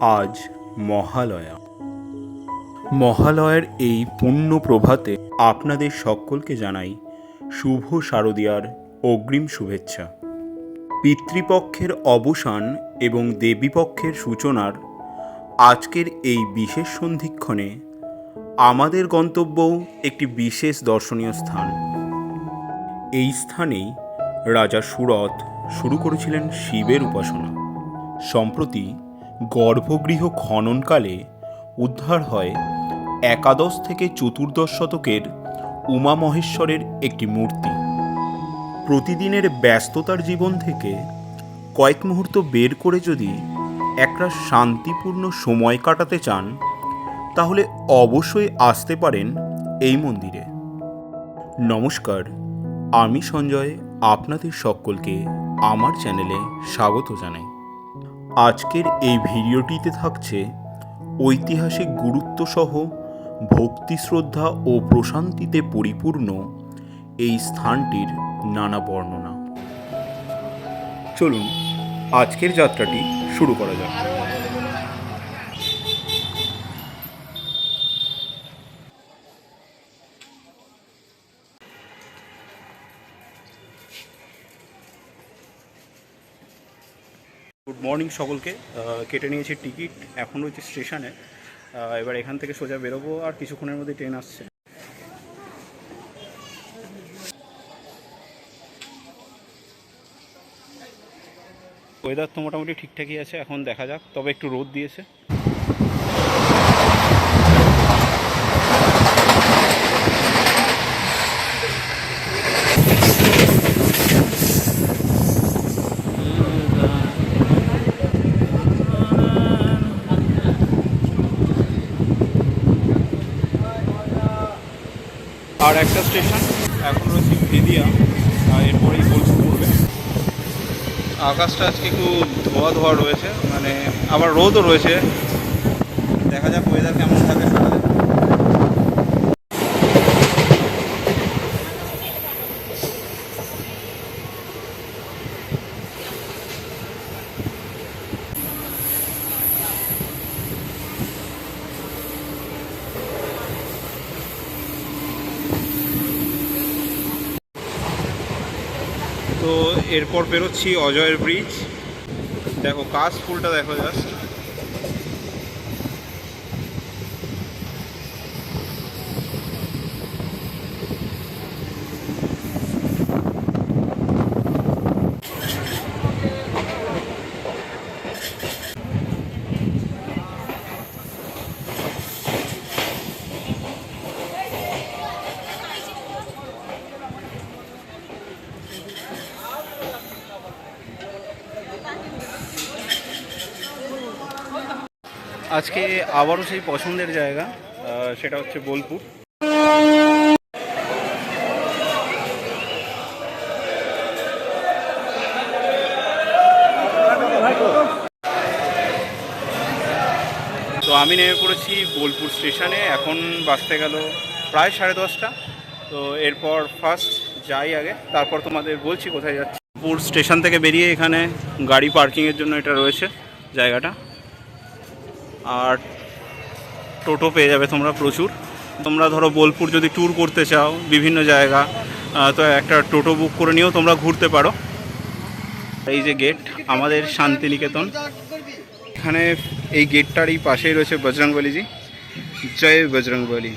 আজ মহালয়া। মহালয়ার এই পুণ্য প্রভাতে আপনাদের সকলকে জানাই শুভ শারদীয়ার অগ্রিম শুভেচ্ছা। পিতৃপক্ষের অবসান এবং দেবীপক্ষের সূচনার আজকের এই বিশেষ সন্ধিক্ষণে আমাদের গন্তব্যও একটি বিশেষ দর্শনীয় স্থান। এই স্থানেই রাজা সুরথ শুরু করেছিলেন শিবের উপাসনা। সম্প্রতি গর্ভগৃহ খননকালে উদ্ধার হয় একাদশ থেকে চতুর্দশ শতকের উমা মহেশ্বরের একটি মূর্তি। প্রতিদিনের ব্যস্ততার জীবন থেকে কয়েক মুহূর্ত বের করে যদি একটা শান্তিপূর্ণ সময় কাটাতে চান, তাহলে অবশ্যই আসতে পারেন এই মন্দিরে। নমস্কার, আমি সঞ্জয়, আপনাদের সকলকে আমার চ্যানেলে স্বাগত জানাই। আজকের এই ভিডিওটিতে থাকছে ঐতিহাসিক গুরুত্ব সহ ভক্তি শ্রদ্ধা ও প্রশান্তিতে পরিপূর্ণ এই স্থানটির নানা বর্ণনা। চলুন, আজকের যাত্রাটি শুরু করা যাক। মর্নিং সকলকে কেটে নিয়েছি টিকিট, এখন রয়েছে স্টেশনে। এবার এখান থেকে সোজা বেরোবো আর কিছুক্ষণের মধ্যে ট্রেন আসছে। ওয়েদার তো মোটামুটি ঠিকঠাকই আছে, এখন দেখা যাক, তবে একটু রোদ দিয়েছে। আর একটা স্টেশন, এখন রয়েছে ভেদিয়া এরপরেই বোলপুর পড়বে আকাশটা আজকে একটু ধোয়া ধোয়া রয়েছে মানে আবার রোদও রয়েছে। দেখা যাক ওয়েদার কেমন থাকে। তো এরপর বেরোচ্ছি অজয়ের ব্রিজ দেখো কাশ ফুলটা দেখো জাস্ট আজকে আবারও সেই পছন্দের জায়গা সেটা হচ্ছে বোলপুর। তো আমি নেমে পড়েছি বোলপুর স্টেশনে, এখন বাসতে গেল প্রায় সাড়ে দশটা। তো এরপর ফার্স্ট যাই আগে, তারপর তোমাদের বলছি কোথায় যাচ্ছি। বোলপুর স্টেশন থেকে বেরিয়ে এখানে গাড়ি পার্কিংয়ের জন্য এটা রয়েছে জায়গাটা। আর টোটো পেয়ে যাবে তোমরা প্রচুর। তোমরা ধরো বোলপুর যদি ট্যুর করতে চাও বিভিন্ন জায়গা তো একটা টোটো বুক করে নিয়েও তোমরা ঘুরতে পারো। এই যে গেট আমাদের শান্তিনিকেতন। এখানে এই গেটটার এই পাশেই রয়েছে বজরংবলীজি। জয় বজরংবলী।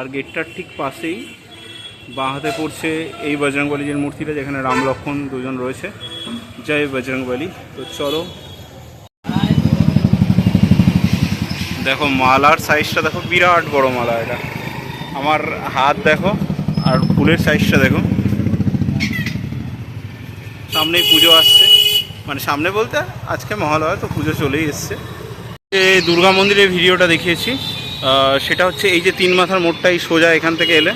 আর গেটটার ঠিক পাশেই বাঁ হাতে পড়ছে এই বজরংবলীজির মূর্তিটা, যেখানে রাম লক্ষ্মণ দুজন রয়েছে। জয় বজরংবলী তো চলো। দেখো, মালার সাইজটা দেখো, বিরাট বড় মালা এটা। আমার হাত দেখো, আর ফুলের সাইজটা দেখো। সামনেই পুজো আসছে। মানে সামনে বলতে আজকে মহালয়া, তো পুজো চলেই এসছে। যে দুর্গা মন্দিরের ভিডিওটা দেখিয়েছি। সেটা হচ্ছে এই যে তিন মাথার মোড়টাই সোজা এখান থেকে এলে,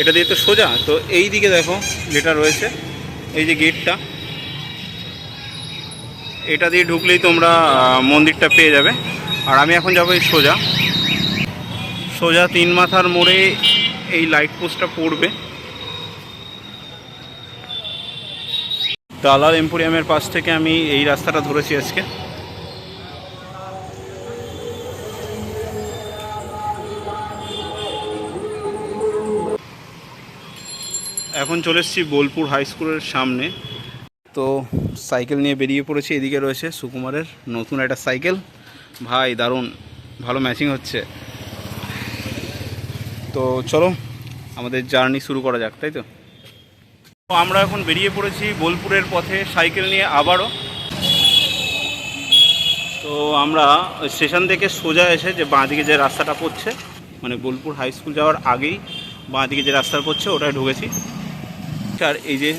এটা দিয়ে তো সোজা, তো এই দিকে দেখো যেটা রয়েছে, এই যে গেটটা, এটা দিয়ে ঢুকলেই তোমরা মন্দিরটা পেয়ে যাবে। আর আমি এখন যাব এই সোজা। সোজা তিন মাথার মোড়ে এই লাইট পোস্টটা পড়বে। দালাল এম্পোরিয়ামের পাশ থেকে আমি এই রাস্তাটা ধরেছি আজকে। এখন চলে এসেছি বোলপুর হাই স্কুলের সামনে। তো সাইকেল নিয়ে বেরিয়ে পড়েছি, এদিকে রয়েছে সুকুমারের নতুন একটা সাইকেল। ভাই, দারুণ, ভালো ম্যাচিং হচ্ছে। তো চলো, আমাদের জার্নি শুরু করা যাক, তাই তো আমরা এখন বেরিয়ে পড়েছি বোলপুরের পথে সাইকেল নিয়ে আবারও। তো আমরা স্টেশন থেকে সোজা এসে যে বাঁদিকে যে রাস্তাটা পড়ছে মানে বোলপুর হাই স্কুল যাওয়ার আগেই বাঁদিকে যে রাস্তা পড়ছে, ওটায় ঢুকেছি। আর এই যে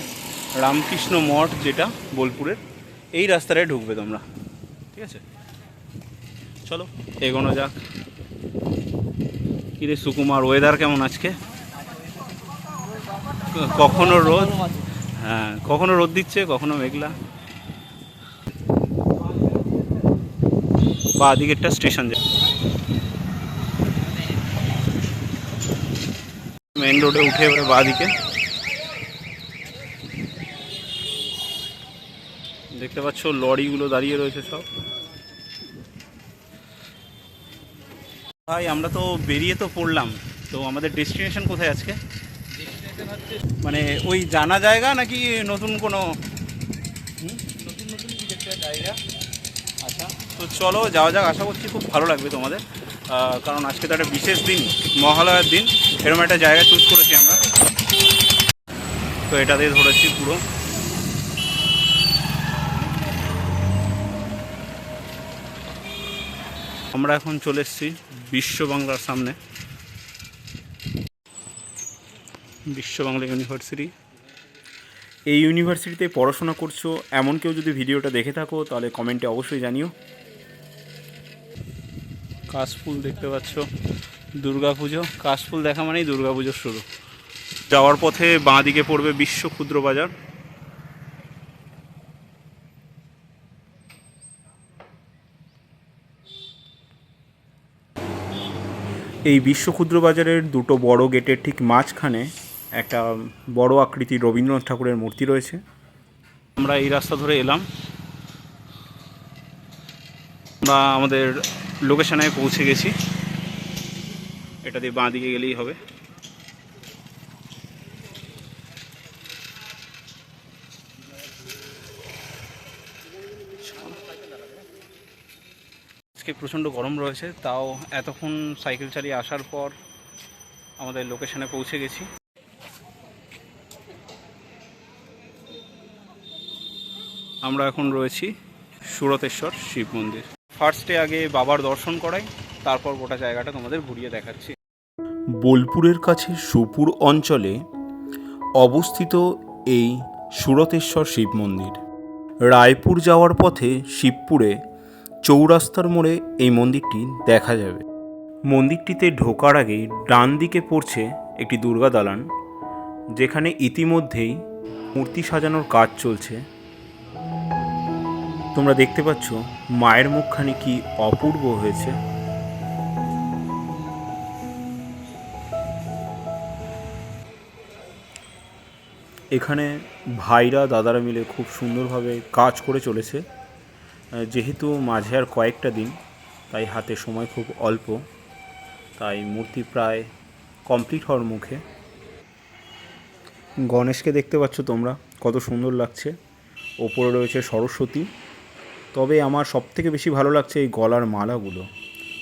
রামকৃষ্ণ মঠ যেটা বোলপুরের, এই রাস্তাটায় ঢুকবে তোমরা। ঠিক আছে? চলো, এগোনো যাক। কিরে সুকুমার ওয়েদার কেমন আজকে? কখনো রোদ? হ্যাঁ কখনো রোদ দিচ্ছে, কখনো মেঘলা। বা দিকেরটা স্টেশন মেন রোডে উঠে এবারে বাঁ দিকে। দেখতে পাচ্ছ লরিগুলো দাঁড়িয়ে রয়েছে সব। ভাই আমরা তো বেরিয়ে তো পড়লাম। তো আমাদের ডেস্টিনেশন কোথায় আজকে? মানে ওই জানা জায়গা নাকি নতুন কোনো? নতুন নতুন কিছু জায়গা। আচ্ছা তো চলো যাওয়া যাক। আশা করছি খুব ভালো লাগবে তোমাদের। কারণ আজকে তো একটা বিশেষ দিন মহালয়ার দিন। এরকম একটা জায়গা চুজ করেছি আমরা। তো এটা দিয়ে ধরেছি পুরো। আমরা এখন চলে এসেছি বিশ্ব বাংলার সামনে। বিশ্ব বাংলা ইউনিভার্সিটি। এই ইউনিভার্সিটিতে পড়াশোনা করছ এমন কেউ যদি ভিডিওটা দেখে থাকো তাহলে কমেন্টে অবশ্যই জানিও। কাশফুল দেখতে পাচ্ছ দুর্গা পুজো কাশফুল দেখা মানেই দুর্গা পুজো শুরু। যাওয়ার পথে বাঁ দিকে পড়বে বিশ্ব ক্ষুদ্র বাজার। এই বিশ্ব ক্ষুদ্র বাজারের দুটো বড় গেটের ঠিক মাঝখানে একটা বড় আকৃতি রবীন্দ্রনাথ ঠাকুরের মূর্তি রয়েছে। আমরা এই রাস্তা ধরে এলাম। আমরা আমাদের লোকেশনে পৌঁছে গেছি। এটা দিয়ে বাঁ দিকে গেলেই হবে। আজকে প্রচণ্ড গরম রয়েছে, তাও এতক্ষণ সাইকেল চালিয়ে আসার পর আমাদের লোকেশনে পৌঁছে গেছি। আমরা এখন রয়েছি সুরতেশ্বর শিব মন্দির। ফার্স্টে আগে বাবার দর্শন করাই, তারপর গোটা জায়গাটা তোমাদের ঘুরিয়ে দেখাচ্ছি। বোলপুরের কাছে সুপুর অঞ্চলে অবস্থিত এই সুরতেশ্বর শিব মন্দির। রায়পুর যাওয়ার পথে শিবপুরে চৌরাস্তার মোড়ে এই মন্দিরটি দেখা যাবে। মন্দিরটিতে ঢোকার আগে ডান দিকে পড়ছে একটি দুর্গা দালান, যেখানে ইতিমধ্যেই মূর্তি সাজানোর কাজ চলছে। তোমরা দেখতে পাচ্ছ মায়ের মুখখানি কি অপূর্ব হয়েছে। এখানে ভাইরা দাদারা মিলে খুব সুন্দরভাবে কাজ করে চলেছে। যেহেতু মাঝে আর কয়েকটা দিন, তাই হাতে সময় খুব অল্প, তাই মূর্তি প্রায় কমপ্লিট হওয়ার মুখে। গণেশকে দেখতে পাচ্ছ তোমরা, কত সুন্দর লাগছে। ওপরে রয়েছে সরস্বতী। তবে আমার সবথেকে বেশি ভালো লাগছে এই গলার মালাগুলো।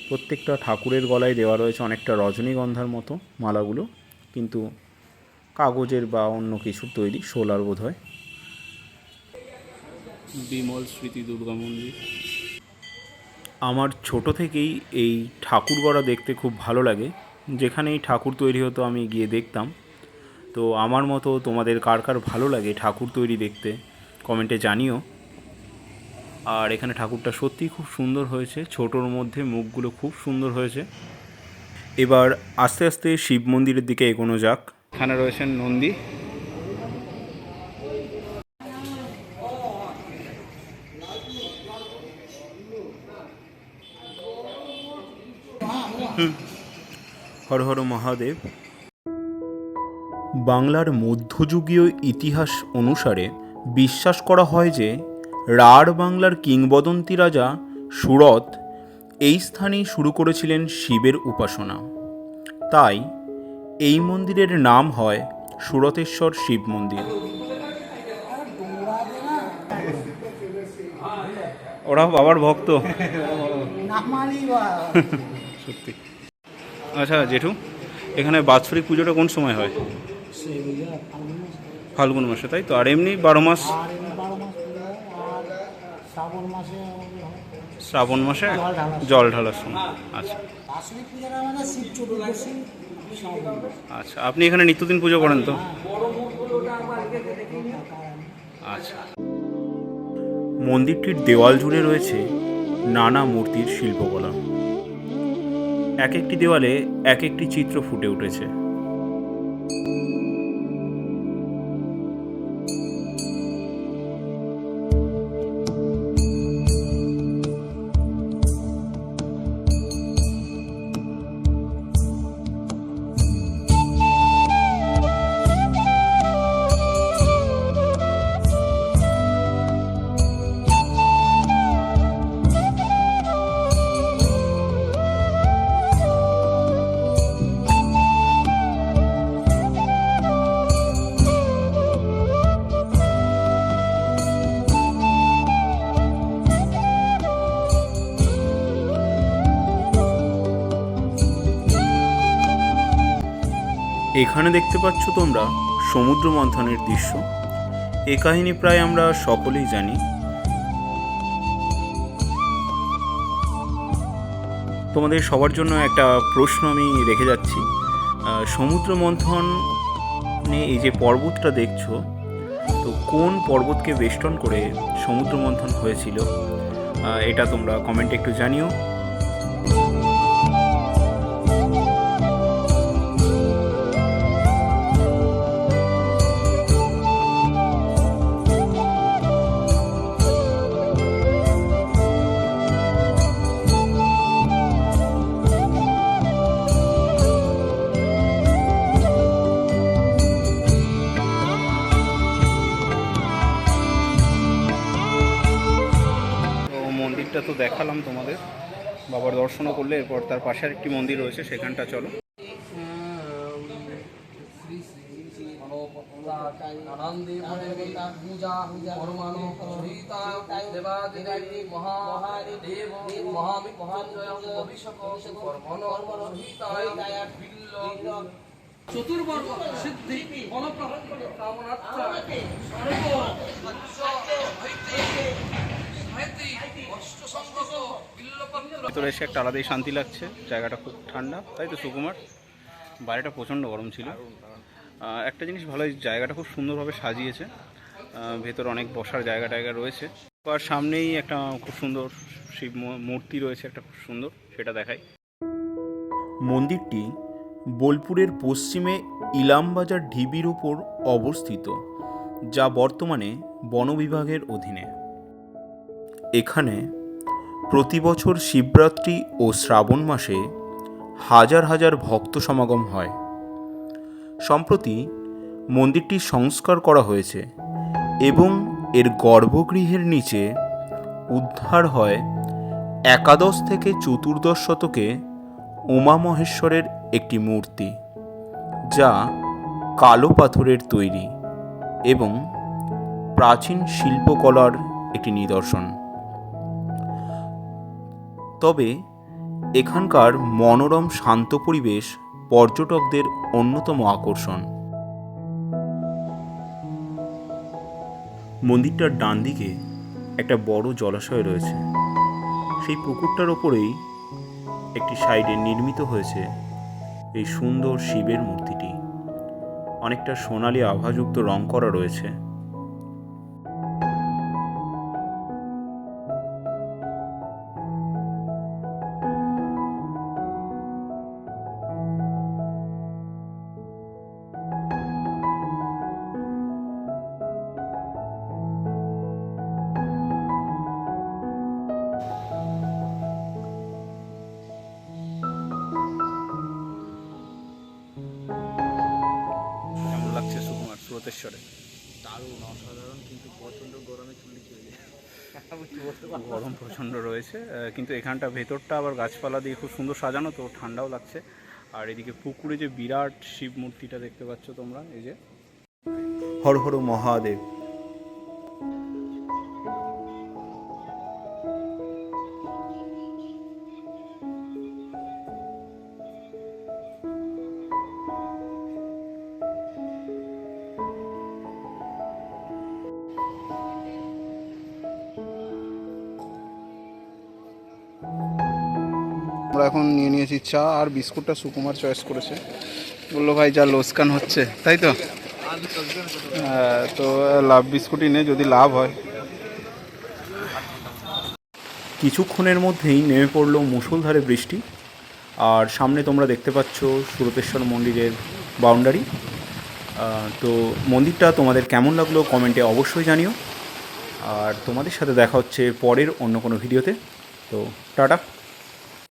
প্রত্যেকটা ঠাকুরের গলায় দেওয়া রয়েছে অনেকটা রজনীগন্ধার মতো মালাগুলো, কিন্তু কাগজের বা অন্য কিছুর তৈরি, সোলার বোধ হয় বিমল স্মৃতি দুর্গা মন্দির। আমার ছোট থেকেই এই ঠাকুর গড়া দেখতে খুব ভালো লাগে। যেখানে এই ঠাকুর তৈরি হতো আমি গিয়ে দেখতাম। তো আমার মতো তোমাদের কার কার ভালো লাগে ঠাকুর তৈরি দেখতে কমেন্টে জানিও। আর এখানে ঠাকুরটা সত্যিই খুব সুন্দর হয়েছে ছোটোর মধ্যে মুখগুলো খুব সুন্দর হয়েছে। এবার আস্তে আস্তে শিব মন্দিরের দিকে এগোনো যাক। এখানে রয়েছেন নন্দী। হর হর মহাদেব। বাংলার মধ্যযুগীয় ইতিহাস অনুসারে বিশ্বাস করা হয় যে রাঢ় বাংলার কিংবদন্তি রাজা সুরত এই স্থানেই শুরু করেছিলেন শিবের উপাসনা। তাই এই মন্দিরের নাম হয় সুরতেশ্বর শিব মন্দির। ওরা বাবার ভক্ত। সত্যি। আচ্ছা জেঠু, এখানে বাৎসরিক পুজোটা কোন সময় হয়? ফাল্গুন মাসে, তাই তো? আর এমনি বারো মাস? শ্রাবণ মাসে জল ঢালার সময়। আচ্ছা। আচ্ছা আপনি এখানে নিত্যদিন পুজো করেন তো? আচ্ছা। মন্দিরটির দেওয়াল জুড়ে রয়েছে নানা মূর্তির শিল্পকলা। এক একটি দেওয়ালে এক একটি চিত্র ফুটে উঠেছে। এখানে দেখতে পাচ্ছ তোমরা সমুদ্র মন্থনের দৃশ্য। এ কাহিনী প্রায় আমরা সকলেই জানি। তোমাদের সবার জন্য একটা প্রশ্ন আমি রেখে যাচ্ছি। সমুদ্র মন্থনে এই যে পর্বতটা দেখছ, তো কোন পর্বতকে বেষ্টন করে সমুদ্র মন্থন হয়েছিল? এটা তোমরা কমেন্টে একটু জানিও। মন্দিরটা তো দেখালাম তোমাদের বাবার দর্শনও করলে এরপর তার পাশে একটি মন্দির রয়েছে সেখানটা চলো চতুর্বর্গ সিদ্ধি কামনার্থ ভেতরে এসে একটা আলাদাই শান্তি লাগছে জায়গাটা খুব ঠান্ডা তাই তো সুকুমার? বাইরেটা প্রচণ্ড গরম ছিল। একটা জিনিস ভালো জায়গাটা খুব সুন্দরভাবে সাজিয়েছে। ভেতরে অনেক বসার জায়গা টায়গা রয়েছে। আর সামনেই একটা খুব সুন্দর শিব মূর্তি রয়েছে একটা খুব সুন্দর সেটা দেখাই। মন্দিরটি বোলপুরের পশ্চিমে ইলামবাজার ঢিবির উপর অবস্থিত যা বর্তমানে বন বিভাগের অধীনে। এখানে প্রতি বছর শিবরাত্রি ও শ্রাবণ মাসে হাজার হাজার ভক্ত সমাগম হয়। সম্প্রতি মন্দিরটি সংস্কার করা হয়েছে এবং এর গর্ভগৃহের নিচে উদ্ধার হয় একাদশ থেকে চতুর্দশ শতকে উমা মহেশ্বরের একটি মূর্তি, যা কালো পাথরের তৈরি এবং প্রাচীন শিল্পকলার একটি নিদর্শন। তবে এখানকার মনোরম শান্ত পরিবেশ পর্যটকদের অন্যতম আকর্ষণ। মন্দিরটার ডান দিকে একটা বড় জলাশয় রয়েছে। সেই পুকুরটার ওপরেই একটি সাইডে নির্মিত হয়েছে এই সুন্দর শিবের মূর্তিটি। অনেকটা সোনালি আভাযুক্ত রং করা রয়েছে। রয়েছে কিন্তু এখানটা ভেতরটা আবার গাছপালা দিয়ে খুব সুন্দর সাজানো, তো ঠান্ডাও লাগছে। আর এদিকে পুকুরে যে বিরাট শিব মূর্তিটা দেখতে পাচ্ছ তোমরা, এই যে। হর হর মহাদেব। আমরা এখন নিয়ে নিয়েছি চা আর বিস্কুটটা সুকুমার চয়েস করেছে। বলল ভাই যা লোসকান হচ্ছে। তাই তো? হ্যাঁ, তো লাভ বিস্কুটই নে যদি লাভ হয়। কিছুক্ষণের মধ্যেই নেমে পড়ল মুষলধারে বৃষ্টি। আর সামনে তোমরা দেখতে পাচ্ছ সুরতেশ্বর মন্দিরের বাউন্ডারি তো মন্দিরটা তোমাদের কেমন লাগল কমেন্টে অবশ্যই জানিও। আর তোমাদের সাথে দেখা হচ্ছে পরের অন্য কোনো ভিডিওতে তো টাটা।